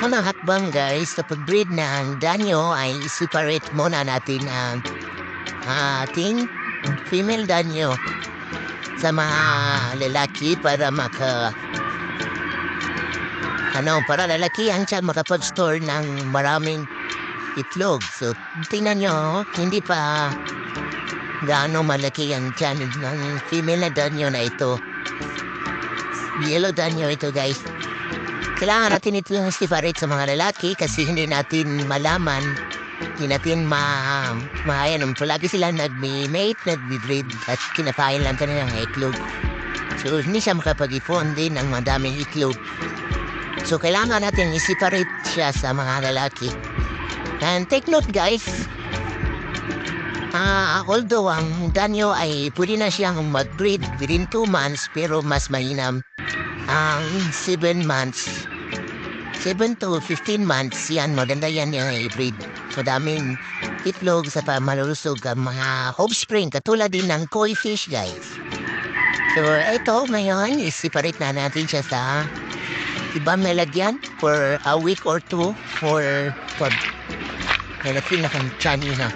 Mga hakbang guys, sa pag-breed ng danyo ay separate muna natin ang ating female danyo sa mga lalaki para maka ano, para lalaki ang siya makapag-store ng maraming itlog. So, tingnan nyo, hindi pa gaano malaki ang tiyan ng female na danyo na ito. Yellow danyo ito guys. Kailangan natin ito yung separate sa mga lalaki kasi hindi natin malaman, hindi natin ma... ma ano, palagi sila nagmi-mate, nagbi-breed at kinakain lang kanila ng itlog. So, hindi siya makapag-ipon din ng madaming itlog. So, kailangan natin i-separate siya sa mga lalaki. And take note guys, Ah, although ang danyo ay pwede na siyang mag-breed within 2 months pero mas mainam ang 7 months. 7 to 15 months yan, maganda yan yung i-breed. So daming itlog sa pamalusog ang mga offspring katulad din ng koi fish guys. So ito ngayon, i-separate na natin siya sa ibang melagyan for a week or two for pag Malaki na kang tiyan niya.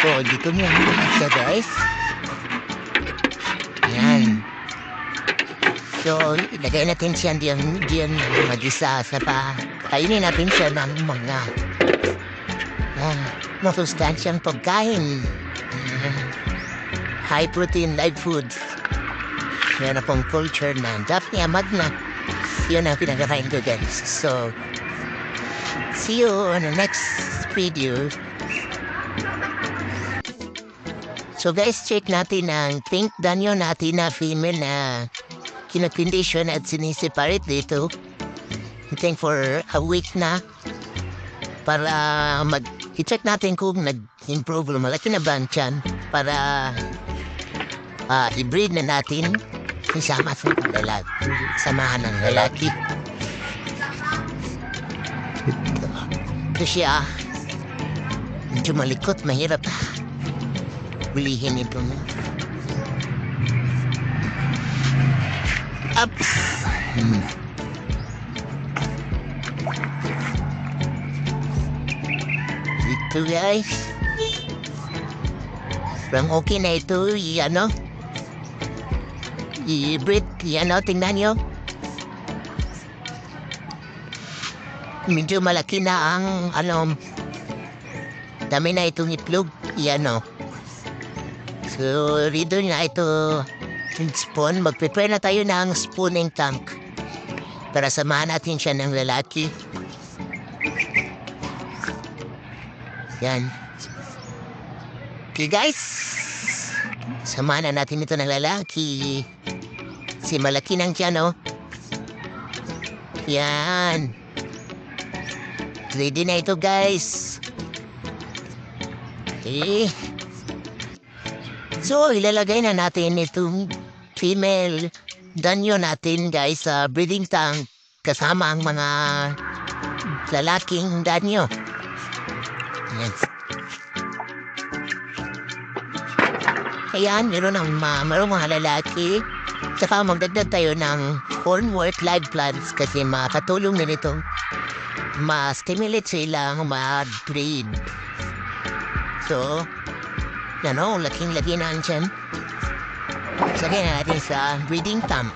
So, dito mo siya guys. Ayan. So, ilagay natin siya diyan, diyan mag-isa sa pa. Kainin natin siya ng mga ah, masustansyang pagkain. Ah, high protein live foods. Meron pong culture na Daphnia magna. Yun ang pinagkain ko guys. So, see you on the next video. So guys, check natin ang pink danyo natin na female na kinakondisyon at siniseparate dito. I think for a week na para mag i-check natin kung nag-improve o malaki na ba ang para ah, i-breed na natin isama sa lalaki, samahan ng lalaki. Ito siya. Medyo malikot, mahirap. Hulihin ito na. Up! Ito guys. Parang okay na ito, i- ano? I-breed, i- ano, tingnan nyo. Medyo malaki na ang, ano, dami na itong itlog, i- ano. So, rito na ito spoon. Mag-prepare na tayo ng spooning tank para samahan natin siya ng lalaki. Yan. Okay guys, samahan na natin ito ng lalaki. Si malaki ng tiyan, oh. Yan. Ready na ito guys. Okay. So, ilalagay na natin itong female danyo natin guys sa breeding tank kasama ang mga lalaking danyo. Yan. Ayan, meron ng mga, meron mga lalaki. Saka magdagdag tayo ng hornwork live plants kasi makatulong na nito ma-stimulate silang ma-breed. So, ano, laking-laki na ang tiyan. Sagay na natin sa breeding tank.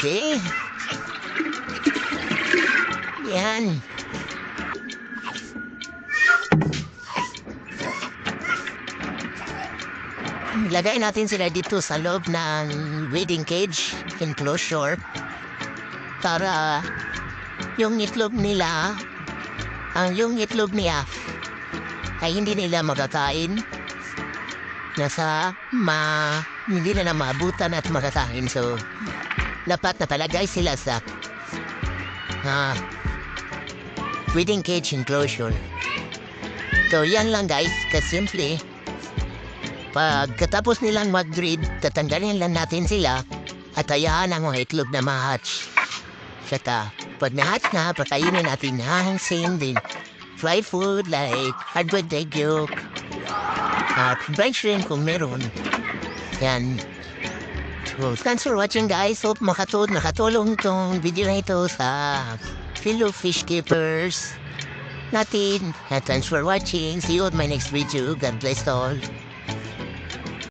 Okay. Yan. Lagay natin sila dito sa loob ng breeding cage enclosure para yung itlog nila, ang yung itlog niya ay hindi nila magkakain nasa ma hindi na na maabutan at makakain. So dapat na palagay sila sa ah, breeding cage enclosure. So yan lang guys. Kasimple Pagkatapos nilang mag-breed, tatanggalin lang natin sila at hayaan ang itlog na ma-hatch. Saka, pag nahat na, pakainin natin ng same din. Fry food like hardwood egg yolk. At fried shrimp kung meron. Yan. So, thanks for watching guys. Hope makatulong, nakatulong tong video na ito sa fellow fish keepers natin. And thanks for watching. See you on my next video. God bless all.